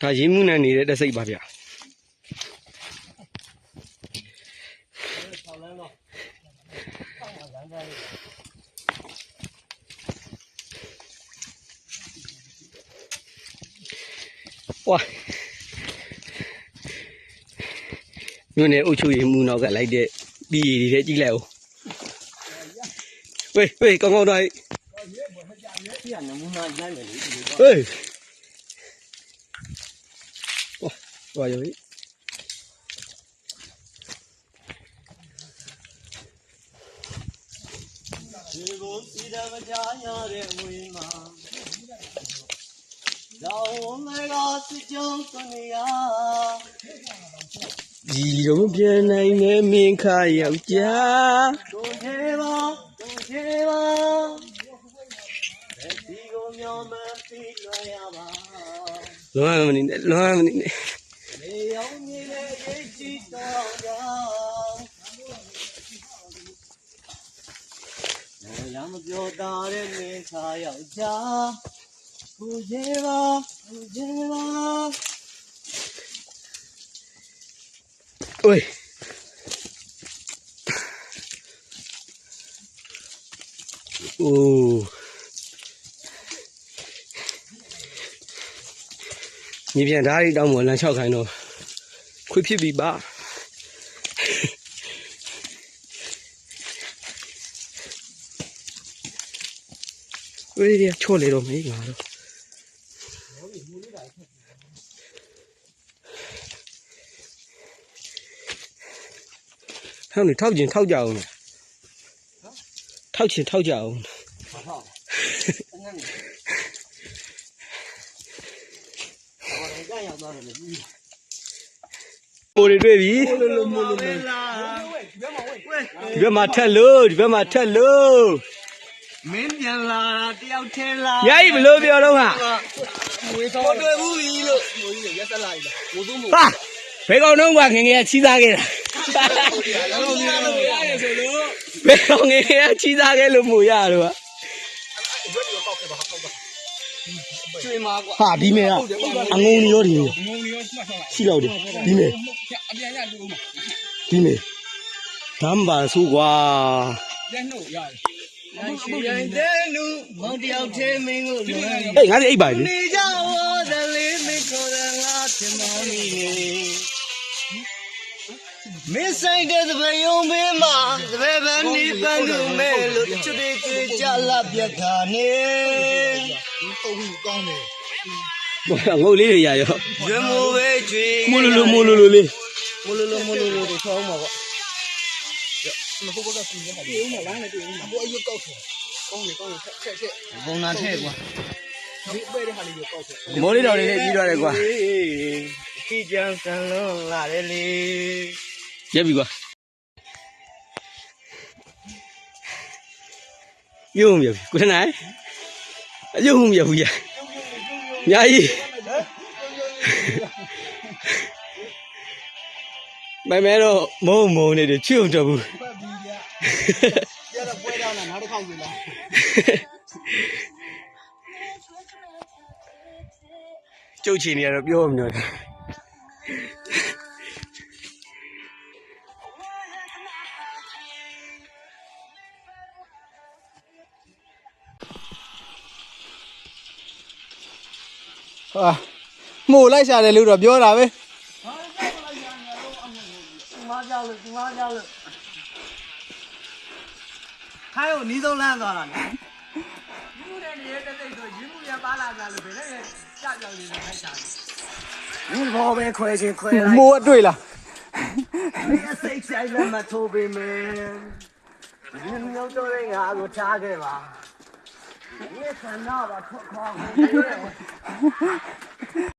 ဒါရင်းမှုနဲ့နေတဲ့တက်စိတ်ပါဗျာဝါမြို့နယ်အုပ်ချုပ်ရေးမှုနောက်ကလိုက်တဲ့ပြည်ရည်တွေကြီးလိုက်အောင်ဝေးဝေးကောင်းကောင်းတိုင်းပြ နမူနာရိုက်မယ်လေဒီလိုဟေးဝါဝါရောဟိဒီကိုစီတမကြရတဲ့ဝေးမှာလောင်းမကစစ်ကြောင်းစနေရဒီတော့ပြန်နိုင်တဲ့မင်းခါယောက်ျားတို့ချေပါတို့ချေပါဒီကိုမျောမပြီးလွှဲရပါလွမ်းမနေနဲ့လွမ်းမနေနဲ့ လေရောက်မြေလေရိတ်ချီတော်ကြောင်း ရမပြောတာတဲ့မင်းခါယောက်ျားကိုချေပါကိုချေပါဝေးအိုးမြေပြန်ဓာတ်ရီတောင်းမလမ်းလျှောက်ခိုင်းတော့ခွေဖြစ်ပြီပါ ဝေးရချော့လေတော့မေးငါတော့ဟောင်းနေထောက်ကျင်ထောက်ကြအောင်လေထောက်ချင်ထောက်ကြအောင်မဟုတ်အငန်းဘာလဲကြရောက်သွားတယ်လေပြီးပိုတွေတွေ့ပြီလိုလိုမလိုလိုလာဝဲဒီဘက်မှာဝဲဝဲဒီဘက်မှာထက်လို့ဒီဘက်မှာထက်လို့ မင်းပြန်လာတာတယောက်ထဲလာညာကြီးဘလို့ပြောတော့ဟာဝေတော်တွေ့ဘူးပြီလို့မိုးကြီးရက်ဆက်လိုက်လားဘိုးသူမို့ဟာဘယ်ကောင်တော့ကငငယ်ကချီးသားခဲ့တာလုံးလုံးလုံးရတယ်ဆိုလို့ဘယ်ကောင်ငငယ်ကချီးသားခဲ့လို့မို့ရတော့ဟာကျွေးမှာကွာဟာဒီမေကအငုံနေရောဒီမေငုံနေရောမှတ်ထားလိုက်ရှိတော့တယ်ဒီမေအပြန်ရလူဦးမှာဒီမေဓမ္မပါဆိုကွာပြန်နှုတ်ရတယ် ရှိရင်တဲ့လူမောင်တယောက်သေးမင်းကိုလွယ်အေးငါလည်းအိပ်ပါလေနေကြဝဒလေးမခေါ်ရငါတင်မောင်းနေမင်းဆိုင်တဲ့သပယုံဘေးမှာသပယ်ပန်းနေပန်းလူမဲ့လို့ချွတ်တွေကြွေကြလာပြက်ခါနေအုပ်ကြီးကောင်းတယ်ဘောငုတ်လေးတွေရရောရွေမိုးပဲကြွေမိုးလိုလိုမိုးလိုလိုလေးမိုးလိုလိုမိုးလိုလိုတို့ချောင်းမှာပေါ့မ ဟုတ်ဘူးကပြင်ရတယ်ပြေဦးမလားနဲ့ပြေဦးမဘောအယုတ်ကောက်တယ်ကောင်းတယ်ကောင်းတယ်ချက်ချက်ဘုံနာထဲကွာဒီပဲတဲ့ဟာလေးကိုကောက်တယ်မိုးလေးတော်လေးနဲ့ပြီးသွားတယ်ကွာဒီကြံစံလုံးလာတယ်လေရက်ပြီကွာပြုံးမြပြီကိုထနိုင်အယုံမြဘူးရညာကြီးမမဲတော့မုံမုံနေတယ်ချွတ်တော့ဘူး ကျတော့ပွဲတော့နောက်တစ်ခေါက်ယူလာကျုပ်ချီနေရတော့ပြောမလို့ဟာမို့လိုက်ရှာတယ်လို့တော့ပြောတာပဲဒီမှာကြောက်လို့ဒီမှာကြောက်လို့ခိုင်းကိုနီးဆုံးလမ်းသွားတာလေယူတဲ့နေတက်တိ တ်ဆိုရင်းမှုရပါလာကြလို့ဘယ်နဲ့ကြောက်ကြောက်နေလဲခိုင်းတာဒီဘောပဲခွဲချင်းခွဲလိုက်မို့အတွေ့လားဒီအစိတ်ဆိုင်လည်းမထိုးပေမဲ့ဒီမျိုးတော့ငါကိုထားခဲ့ပါဒီဆန္ဒပါထွက်ခေါ်